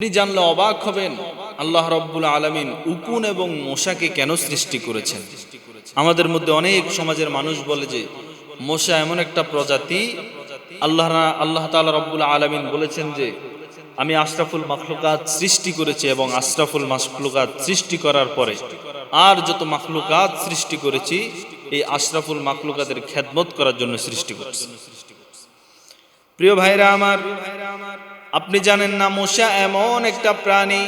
আপনি জানলে অবাক হবেন আল্লাহ রব্বুল আলমিন উকুন এবং মশাকে কেন সৃষ্টি করেছেন? আমাদের মধ্যে অনেক সমাজের মানুষ বলে যে, মশা এমন একটা প্রজাতি, আল্লাহ আল্লাহ তালা রব্বুল আলমিন বলেছেন যে, আমি আশরাফুল মাখলুকাত সৃষ্টি করেছি এবং আশরাফুল মাখলুকাত সৃষ্টি করার পরে আর যত মাখলুকাত সৃষ্টি করেছি, এই আশরাফুল মাখলুকাতের খেদমত করার জন্য সৃষ্টি করেছি। প্রিয় ভাইরা আমার আপনি জানেন না মশা এমন একটা প্রাণী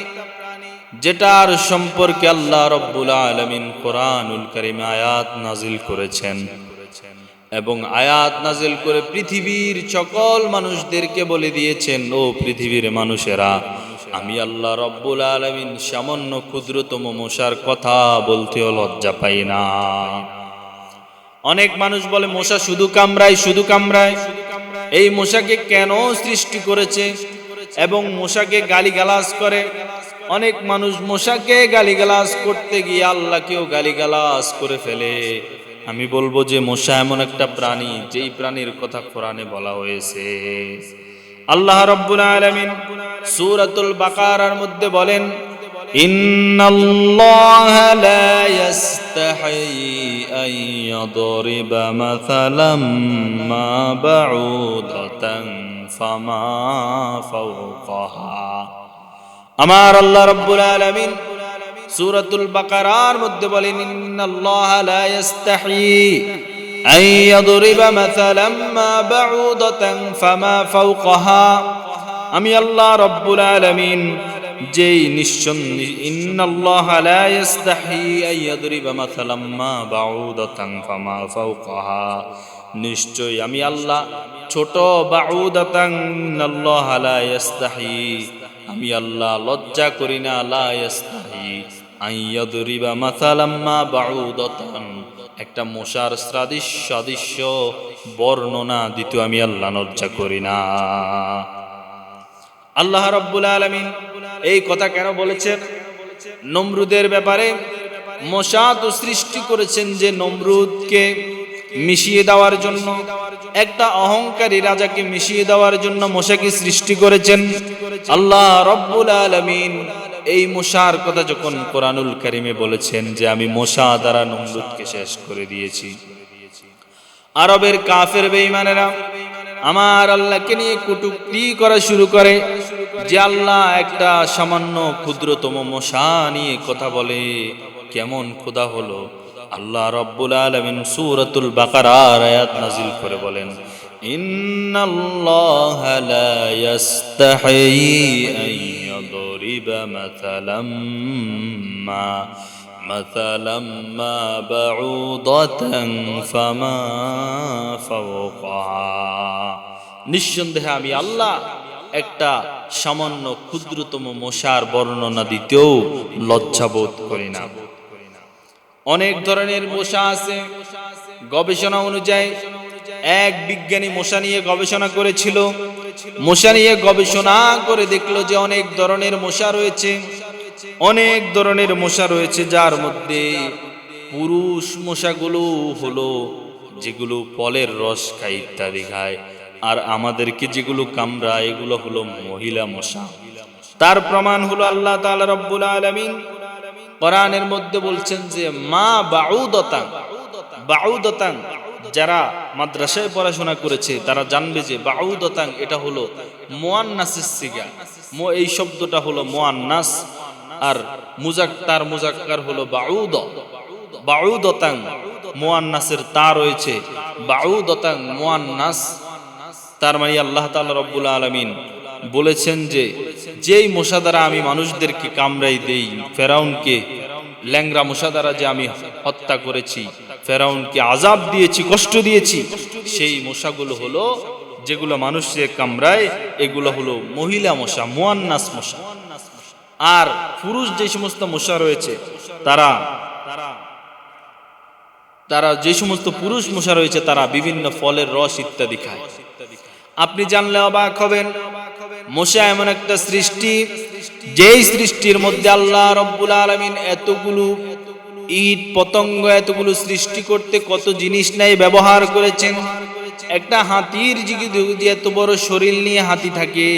যেটার সম্পর্কে আল্লাহ রব্বুল আলমিন কোরআনুল করিম আয়াত নাজিল করেছেন। এবং আয়াত নাজিল করে পৃথিবীর সকল মানুষদেরকে বলে দিয়েছেন, ও পৃথিবীর মানুষেরা, আমি আল্লাহ রব্বুল আলমিন সামান্য ক্ষুদ্রতম মশার কথা বলতেও লজ্জা পাই না। অনেক মানুষ বলে মশা শুধু কামড়ায় শুধু কামড়ায়। এই মশাকে কেন সৃষ্টি করেছে? এবং মোশাকে গালিগালাজ করে। অনেক মানুষ মোশাকে গালিগালাজ করতে গিয়ে আল্লাহকেও গালিগালাজ করে ফেলে। আমি বলব যে মশা এমন একটা প্রাণী, যেই প্রাণীর কথা কোরআনে বলা হয়েছে। আল্লাহ রব্বুল আলামিন সূরাতুল বাকারার মধ্যে বলেন, ইন্নাল্লাহা লা ইস্তাহি আন ইয়াদরিবা মাসালাম মা বাউদাতান فما فوقها আমার আল্লাহ রব্বুল আলামিন সূরাতুল বাকারার মধ্যে বলেন ইন্নাল্লাহা লা ইস্তাহি আন ইয়াদরিবা মাসালাম মা বাউদাতান ফামা ফাওকাহা আমি আল্লাহ রব্বুল আলামিন যেই নিঃসন্দেহ ইন্নাল্লাহ লা ইস্তাহি আন ইয়াদরিবা মাসালাম মা বাউদাতান ফামা ফাওকাহা নিশ্চয় আমি আল্লাহ ছোট আমি আল্লাহ লজ্জা করি না একটা মশার সাদৃশ্য সাদৃশ্য বর্ণনা দিতে আমি আল্লাহ লজ্জা করি না। আল্লাহ রব্বুল আলমিন এই কথা কেন বলেছেন? নমরুদের ব্যাপারে মশা তো সৃষ্টি করেছেন যে নমরুদকে মিশিয়ে দেওয়ার জন্য, একটা অহংকারী রাজাকে মিশিয়ে দেওয়ার জন্য মশাকে সৃষ্টি করেছেন। আল্লাহ রব্বুল আলমিন এই মশার কথা যখন কোরআনুল কারিমে বলেছেন যে আমি মশা দ্বারা নমরুদকে শেষ করে দিয়েছি। আরবের কাফের বেঈমানেরা আমার আল্লাহকে নিয়ে কুটুক্তি করা শুরু করে যে আল্লাহ একটা সামান্য ক্ষুদ্রতম মশা নিয়ে কথা বলে। কেমন খোদা হলো? আল্লাহ রব্বুল আলমিন সুরতুল বাকারার আয়াত নাজিল করে বলেন ইন্নাল্লাহ লা ইয়াস্তাহি আন ইয়াদরিবা মাসালাম মা مثلا ما بعوضة فما فوقها নিঃসন্দেহে আমি আল্লাহ একটা সামান্য ক্ষুদ্রতম মশার বর্ণনা দিতেও লজ্জাবোধ করি না অনেক ধরনের মশা আছে। গবেষণা অনুযায়ী এক বিজ্ঞানী মশা নিয়ে গবেষণা করেছিল। মশা নিয়ে গবেষণা করে দেখল যে অনেক ধরনের মশা রয়েছে। অনেক ধরনের মশা রয়েছে, যার মধ্যে পুরুষ মশাগুলো হলো, যেগুলো ফলের রস খায় ইত্যাদি খায়। আর আমাদেরকে যেগুলো কামড়া এগুলো হলো মহিলা মশা। তার প্রমাণ হলো আল্লাহ তাআলা রব্বুল আলামিন কোরআনের মধ্যে বলছেন যে, মা বাউদতাং বাউদতাং যারা মাদ্রাসায় পড়াশোনা করেছে, তারা জানবে যে বাউদতাং এটা হলো মোয়ান্নাসের সিগা। মো, এই শব্দটা হলো মোয়ান্নাস, আর মুজাক, তার মুজাক্কার হলো বাউদ। বাউদতাং মোয়ান্নাসের তা রয়েছে। বাউদতাং মোয়ান্নাস, তার মানে আল্লাহ তাআলা রব্বুল আলামিন বলেছেন যে, যেই মশা দ্বারা আমি মানুষদেরকে কামড়াই দেই, ফেরাউনকে ল্যাংরা মশা দ্বারা যে আমি হত্যা করেছি, ফেরাউনকে আজাব দিয়েছি, কষ্ট দিয়েছি, সেই মশাগুলো হলো যেগুলো মানুষের কামড়ায়, এগুলো হলো মহিলা মশা, মোয়ান্নাস মশা। আর পুরুষ যে সমস্ত মশা রয়েছে, তারা তারা যে সমস্ত পুরুষ মশা রয়েছে, তারা বিভিন্ন ফলের রস ইত্যাদি খায়। আপনি জানলে অবাক হবেন মশা এমন একটা সৃষ্টি, যেই সৃষ্টির মধ্যে আল্লাহ রব্বুল আলমিন এতগুলো ইট, পতঙ্গ এতগুলো সৃষ্টি করতে কত জিনিস নাই ব্যবহার করেছেন। একটা হাতির যদি এত বড় শরীর নিয়ে হাতি থাকে,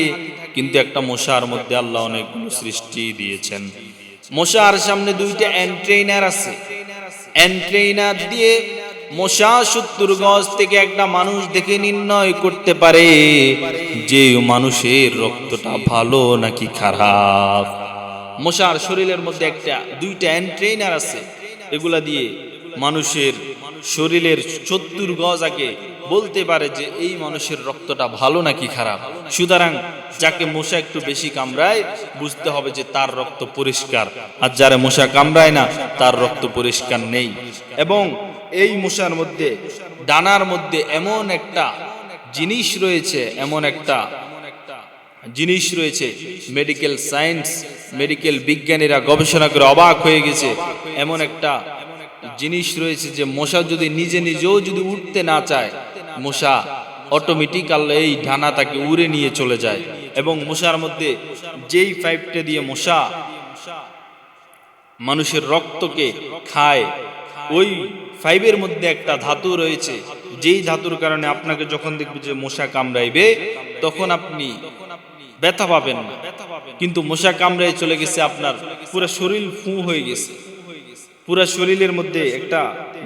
কিন্তু একটা মশার মধ্যে আল্লাহ অনেকগুলো সৃষ্টি দিয়েছেন। মশার সামনে দুইটা এন্ট্রেইনার আছে। এন্ট্রেইনার দিয়ে মশা সত্তর গজ থেকে একটা মানুষ দেখে নির্ণয় করতে পারে যে মানুষের রক্তটা ভালো নাকি খারাপ। মশার শরীরের মধ্যে একটা, দুইটা এন্ট্রেইনার আছে। এগুলা দিয়ে মানুষের শরীরের সত্তর গজ আগে বলতে পারে যে এই মানুষের রক্তটা ভালো নাকি খারাপ। সুতরাং যাকে মশা একটু বেশি কামড়ায়, বুঝতে হবে যে তার রক্ত পরিষ্কার। আর যারা মশা কামড়ায় না, তার রক্ত পরিষ্কার নেই। এবং এই মশার মধ্যে, ডানার মধ্যে এমন একটা জিনিস রয়েছে, এমন একটা জিনিস রয়েছে মেডিকেল সায়েন্স মেডিকেল বিজ্ঞানীরা গবেষণা করে অবাক হয়ে গেছে। এমন একটা জিনিস রয়েছে যে মশা যদি নিজে নিজেও যদি উঠতে না চায়, মশা অটোমেটিক এই ঢানা তাকে উড়ে নিয়ে চলে যায়। এবং মশার মধ্যে যেই পাইপটা দিয়ে মশা মানুষের রক্তকে খায়, ওই ফাইভের মধ্যে একটা ধাতু রয়েছে, যেই ধাতুর কারণে আপনাকে যখন দেখবে যে মশা কামড়াইবে, তখন আপনি ব্যথা পাবেন না। কিন্তু মশা কামড়ায় চলে গেছে আপনার পুরো শরীর ফু হয়ে গেছে। পুরো শরীরের মধ্যে একটা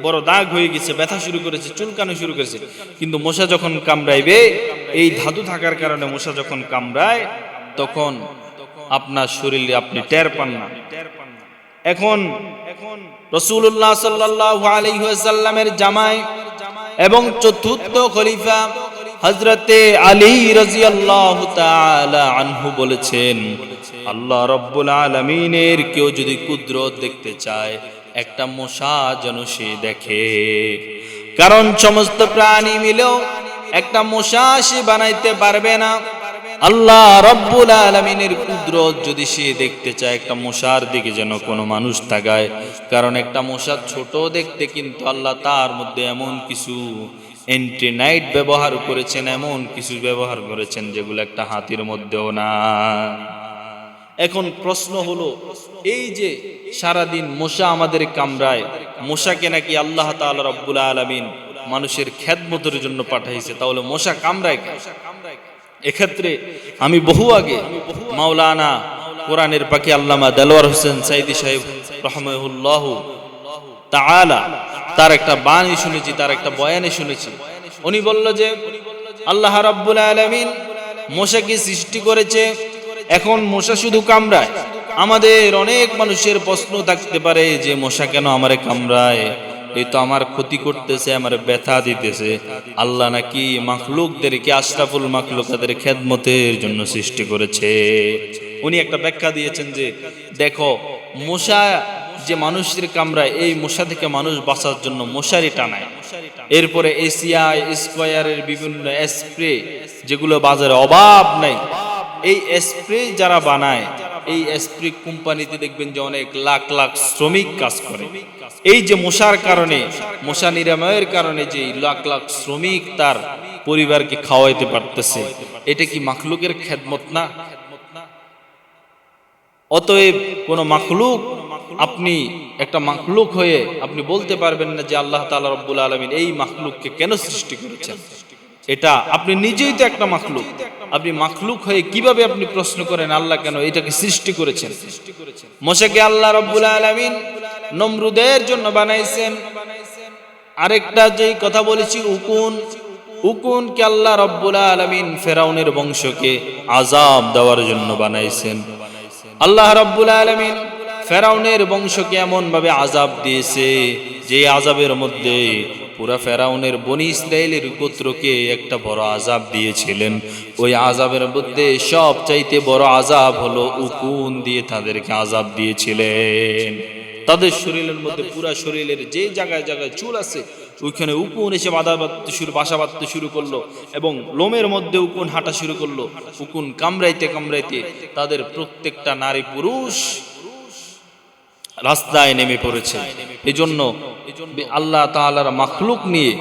বড় দাগ হয়ে গেছে, ব্যথা শুরু করেছে, চুলকানো শুরু করেছে। কিন্তু মশা যখন কামড়াইবে, এই ধাতু থাকার কারণে মশা যখন কামড়ায়, তখন আপনার শরীরে আপনি টের পান না। এখন রসুল্লাহ সাল্লাহ আলাইসাল্লামের জামাই এবং চতুর্থ খলিফা হজরতে আলী রাজিয়াল্লাহু তাআলা আনহু বলেছেন, আল্লাহ রব্বুল আলমিনের কেউ যদি কুদরত দেখতে চায়, একটা মশা যেন সে দেখে। কারণ সমস্ত প্রাণী মিলেও একটা মশা সে বানাইতে পারবে না। আল্লাহ রব্বুল আলমিনের কুদরত যদি সে দেখতে চায়, একটা মশার দিকে যেন কোনো মানুষ তাকায় কারণ একটা মশা ছোট দেখতে কিন্তু আল্লাহ তার মধ্যে এমন কিছু এন্টিনাইট ব্যবহার করেছেন, এমন কিছু ব্যবহার করেছেন যেগুলো একটা হাতির মধ্যেও না এখন প্রশ্ন হলো, এই যে সারাদিন মশা আমাদের কামড়ায়, মশাকে নাকি আল্লাহ তাআলা রব্বুল আলামিন মানুষের খ্যাতমতের জন্য পাঠাইছে, তাহলে মশা কামড়ায় কেন? এক্ষেত্রে আমি বহু আগে মাওলানা কোরআনের পাখি আল্লামা দেলোয়ার হোসেন সাইদি সাহেব রহমহুল্লাহ তাআলা তার একটা বাণী শুনেছি, তার একটা বয়ানে শুনেছি। উনি বলল যে, আল্লাহ রাব্বুল আলামিন মশাকে সৃষ্টি করেছে, এখন মশা শুধু কামড়ায়। আমাদের অনেক মানুষের প্রশ্ন থাকতে পারে যে, মশা কেন আমারে কামড়ায়? এই তো আমার ক্ষতি করতেছে, আমার ব্যথা দিতেছে। আল্লাহ নাকি মাখলুকদেরকে, আশরাফুল মাখলুকাদের খেদমতের জন্য সৃষ্টি করেছে। উনি একটা ব্যাখ্যা দিয়েছেন যে, দেখো মশা যে মানুষের কামড়ায়, এই মশা থেকে মানুষ বাঁচার জন্য মশারি টানায়। এরপরে এসিআই, স্কোয়ারের বিভিন্ন স্প্রে, যেগুলো বাজারে অভাব নাই, এই স্প্রে যারা বানায় এই স্প্রে কোম্পানিতে দেখবেন যে অনেক লাখ লাখ শ্রমিক কাজ করে। এই যে মশার কারণে, মশা নিরাময়ের কারণে যে লাখ লাখ শ্রমিক তার পরিবারকে খাওয়াইতে পারতেছে, এটা কি মাখলুকের খেদমত না? অতএব কোন মাখলুক, আপনি একটা মাখলুক হয়ে আপনি বলতে পারবেন না যে আল্লাহ তাআলা রব্বুল আলমিন এই মাখলুককে কেন সৃষ্টি করেছেন? এটা আপনি নিজেই তো একটা মাখলুক। আপনি মাখলুক হয়ে কীভাবে আপনি প্রশ্ন করেন আল্লাহ কেন এটাকে সৃষ্টি করেছেন? মশাকে আল্লাহ রব্বুল আলমিন নমরুদের জন্য বানাইছেন। আরেকটা যেই কথা বলেছি, উকুন। উকুনকে আল্লাহ রব্বুল আলমিন ফেরাউনের বংশকে আজাব দেওয়ার জন্য বানাইছেন। আল্লাহ রব্বুল আলমিন ফেরাউনের বংশকে এমন ভাবে আজাব দিয়েছে যে আজাবের মধ্যে পুরা ফেরাউনের বনি ইসরায়েলের গোত্রকে একটা বড় আজাব দিয়েছিলেন। ওই আজাবের মধ্যে সব চাইতে বড় আজাব হলো উকুন দিয়ে তাদেরকে আজাব দিয়েছিলেন। তাদের শরীরের মধ্যে পুরা শরীরের যে জায়গায় জায়গায় চুল আছে, ওইখানে উকুন এসে বাধা বাঁধতে শুরু, বাসা বাঁধতে শুরু করল এবং লোমের মধ্যে উকুন হাঁটা শুরু করল। উকুন কামড়াইতে কামড়াইতে তাদের প্রত্যেকটা নারী পুরুষ রাস্তায় নেমে পড়েছে। এজন্য আল্লাহ তালার মাখলুক নিয়ে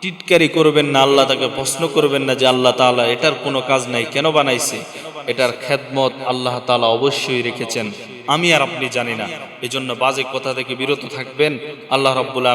টিটকারি করবেন না আল্লাহ তাকে প্রশ্ন করবেন না যে আল্লাহ তালা এটার কোনো কাজ নাই কেন বানাইছে? এটার খেদমত আল্লাহ তালা অবশ্যই রেখেছেন। আমি আর আপনি জানি না। এজন্য বাজে কথা থেকে বিরত থাকবেন। আল্লাহ রব্বুল